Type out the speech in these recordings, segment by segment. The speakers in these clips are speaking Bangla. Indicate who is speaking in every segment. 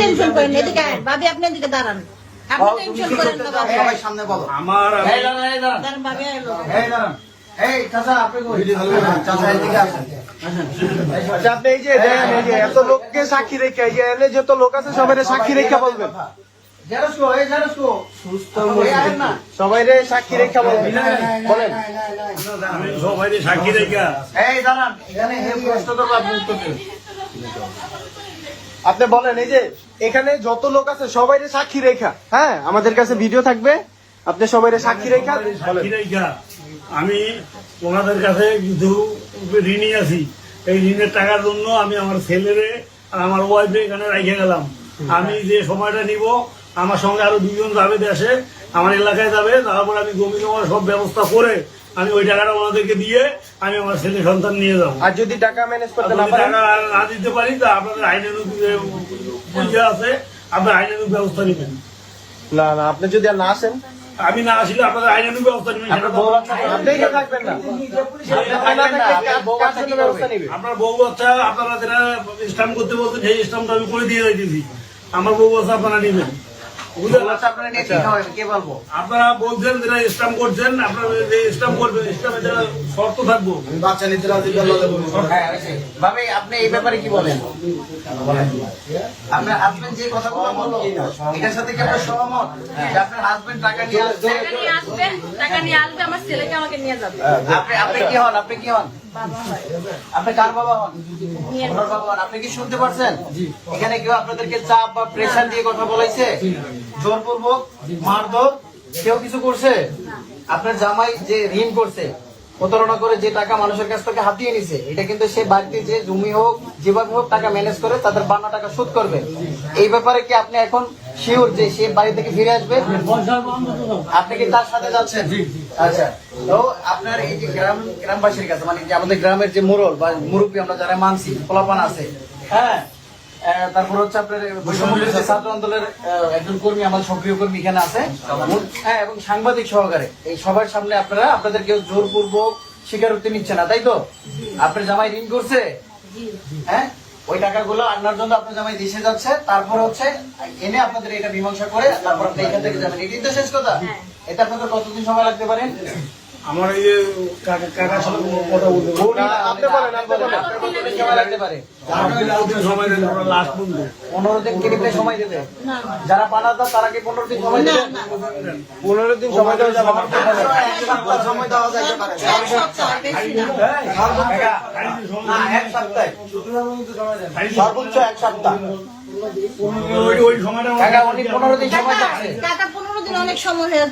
Speaker 1: টেনশন করেন এদিকে আয়। ভাবি আপনি এদিকে দাঁড়ান। আপনি টেনশন করেন না ভাবি।
Speaker 2: সবাই সামনে বলো।
Speaker 3: আমার
Speaker 4: এই দাঁড়ান, এই দাঁড়ান।
Speaker 1: দাঁড়ান ভাবি এলো
Speaker 4: এই দাঁড়ান। এই, চাচা, আপনি কই?
Speaker 2: চাচা এদিকে আসেন।
Speaker 5: আচ্ছা, আপনি এই যে এই যে এত লোককে সাক্ষী রেখে এই যে এনে যত লোক আছে সবাই সাক্ষী রেখে বলবেন। সবাই সাক্ষী রেখে বলবেন বলেন।
Speaker 3: সবাই সাক্ষী রেখা।
Speaker 4: এই দাঁড়ান, এখানে প্রশ্ন করব, উত্তর দিন।
Speaker 5: আপনি বলেন এই যে এখানে যত লোক আছে সবাই সাক্ষী রেখা। হ্যাঁ আমাদের কাছে ভিডিও থাকবে। আপনি সবাই সাক্ষী রেখা।
Speaker 3: সাক্ষী রেখা। আমি ওনাদের কাছে কিছু ঋণী আছি। এই ঋণের টাকার জন্য আমি আমার ছেলেরে আর আমার ওয়াইফে এখানে রেখে গেলাম। আমি যে সময়টা নিব আমার সঙ্গে আরও দুজন যাবে দেশে আমার এলাকায় যাবে তারপর আমি জমি জমার সব ব্যবস্থা করে আমি ওই টাকাটা ওনাদেরকে দিয়ে আমি আমার ছেলে সন্তান নিয়ে যাব।
Speaker 5: আর যদি টাকা ম্যানেজ করতে না পারেন?
Speaker 3: টাকা না দিতে পারি তা আপনাদের আইনানুগ পয়সা আছে আপনার আইনানুগ ব্যবস্থা নেবেন।
Speaker 5: না না আপনি যদি আর না আসেন?
Speaker 3: আমি না আসলে আপনাদের আইনানুগ ব্যবস্থা নেবেন
Speaker 4: আপনার বউ বাচ্চা
Speaker 5: আপনি থাকবেন না।
Speaker 3: আপনার বউ বাচ্চা আপনারা যেটা স্টাম্প করতে বলছেন সেই স্টাম্পটা আমি করে দিয়ে যাইতেছি আমার বউ বাচ্চা আপনারা নেবেন।
Speaker 4: আপনারা
Speaker 3: বলছেন করছেন আপনারা যে করবেন শর্ত থাকব।
Speaker 2: বাচ্চা নিতে রাজি।
Speaker 4: ভাবি, আপনি এই ব্যাপারে কি বলেন? আপনার হাজবেন্ড যে কথাগুলো বলল এটার সাথে কি আপনার সহমত? আপনার হাজবেন্ড টাকা নিয়ে আসছে
Speaker 1: টাকা নিয়ে আসবে টাকা নিয়ে আসবে আমার ছেলেকে আমাকে নিয়ে যাবে।
Speaker 4: আপনি আপনি কি হন? আপনি কি হন? আপনি কার বাবা হন? বাবা হন। আপনি কি শুনতে পারছেন? এখানে কেউ আপনাদেরকে চাপ বা প্রেশার দিয়ে কথা বলাইছে জোরপূর্বক মারধর কেউ কিছু করছে? আপনার জামাই যে ঋণ করছে প্রতারণা করে যে টাকা মানুষের কাছ থেকে হাতিয়ে নিছে এটা কিন্তু সে বাড়িতে যে জমি হোক যেভাবে হোক টাকা ম্যানেজ করে তাদের বান্না টাকা শোধ করবে। এই ব্যাপারে কি আপনি এখন শিওর যে সে বাড়ি থেকে ফিরে আসবে? আপনি কি তার সাথে যাচ্ছেন? আচ্ছা তো আপনার এই যে গ্রাম গ্রামবাসীর কাছে মানে যে আমাদের গ্রামের যে মোড়ল বা মুরব্বী আমরা যারা মানছি ফলাপান আছে হ্যাঁ তারপর হচ্ছে আপনার ছাত্র আন্দোলনের একজন কর্মী আমাদের সক্রিয় কর্মী এখানে আছে। হ্যাঁ এবং সাংবাদিক সহকারে। এই সবার সামনে আপনারা আপনাদের কেউ জোরপূর্বক স্বীকারোক্তি নিচ্ছে না তাই তো? আপনার জামাই ঋণ করছে? হ্যাঁ? ওই টাকাগুলো আনার জন্য আপনার জামাই দেশে যাচ্ছে তারপর হচ্ছে এনে আপনাদের এটা মীমাংসা করে তারপর আপনি এখান থেকে যাবেন। এটাই তো শেষ কথা। এটা আপনাদের কতদিন সময় লাগতে পারেন
Speaker 3: আমার এই যে কাকা- কাকার সাথে কথা বলতে
Speaker 4: সময়
Speaker 3: পনেরো দিন সময় লাস্ট পর্যন্ত
Speaker 4: পনেরো দিন কিনতে সময় দেবে।
Speaker 1: না
Speaker 4: যারা পানাতা তারা কি পনেরো দিন সময় দেবে?
Speaker 5: পনেরো দিন সময় দেওয়া যাবে না।
Speaker 2: এক সপ্তাহ সময় দেওয়া যাইতে
Speaker 1: এক সপ্তাহ বেশি না।
Speaker 4: না এক সপ্তাহে। সর্বোচ্চ এক সপ্তাহ।
Speaker 3: ওই ওই সময়টা আমার-
Speaker 4: উনি পনেরো দিন সময় যাচ্ছে
Speaker 1: দিন অনেক সময় হয়ে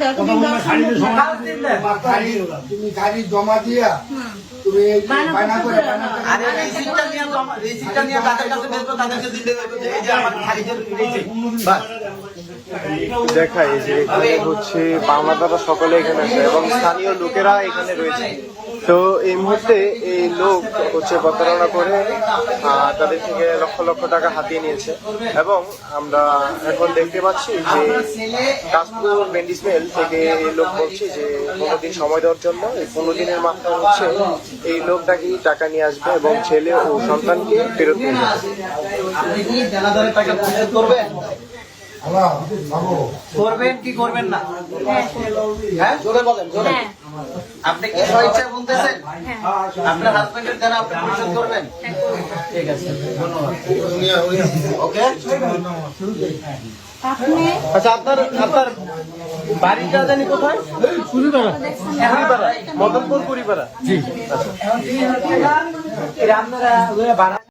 Speaker 6: তুমি গাড়ি জমা দিয়া তুমি এই যে বায়না করে বায়না করে।
Speaker 4: আরে রিসিপ্টটা নিয়ে রিসিপ্টটা নিয়ে তাদের কাছে বেচবো তাদেরকে দিতে হবে। এই যে আমার খারিজের রিসিপ্ট বাস
Speaker 5: দেখাই যে এখানে হচ্ছে বাংলাদারা সকলে এখানে আছে এবং স্থানীয় লোকেরা এখানে রয়েছে। তো এই মুহূর্তে এই লোক হচ্ছে প্রতারণা করে আহ, তাদের থেকে লক্ষ লক্ষ টাকা হাতিয়ে নিয়েছে। এবং আমরা এখন দেখতে পাচ্ছি যে কাশপুর বেন্ডিসমেল থেকে এই লোক বলছে যে পনেরো দিন সময় দেওয়ার জন্য এই পনেরো দিনের মাথায় হচ্ছে এই লোকটাকে টাকা নিয়ে আসবে এবং ছেলে ও সন্তানকে ফেরত নিয়ে যাবে।
Speaker 4: আপনি কি টাকা পরিশোধ করবেন করবেন কি করবেন না? হ্যাঁ? জোরে বলেন জোরে আপনি কি স্বেচ্ছা বলতেছেন আপনার হাজবেন্ডের দেনা আপনি পরিশোধ করবেন? ঠিক আছে ধন্যবাদ। ওকে
Speaker 5: আচ্ছা আপনার আপনার বাড়িটা জানি কোথায়? কুড়িপাড়া। মদনপুর কুড়িপাড়া।
Speaker 4: আপনারা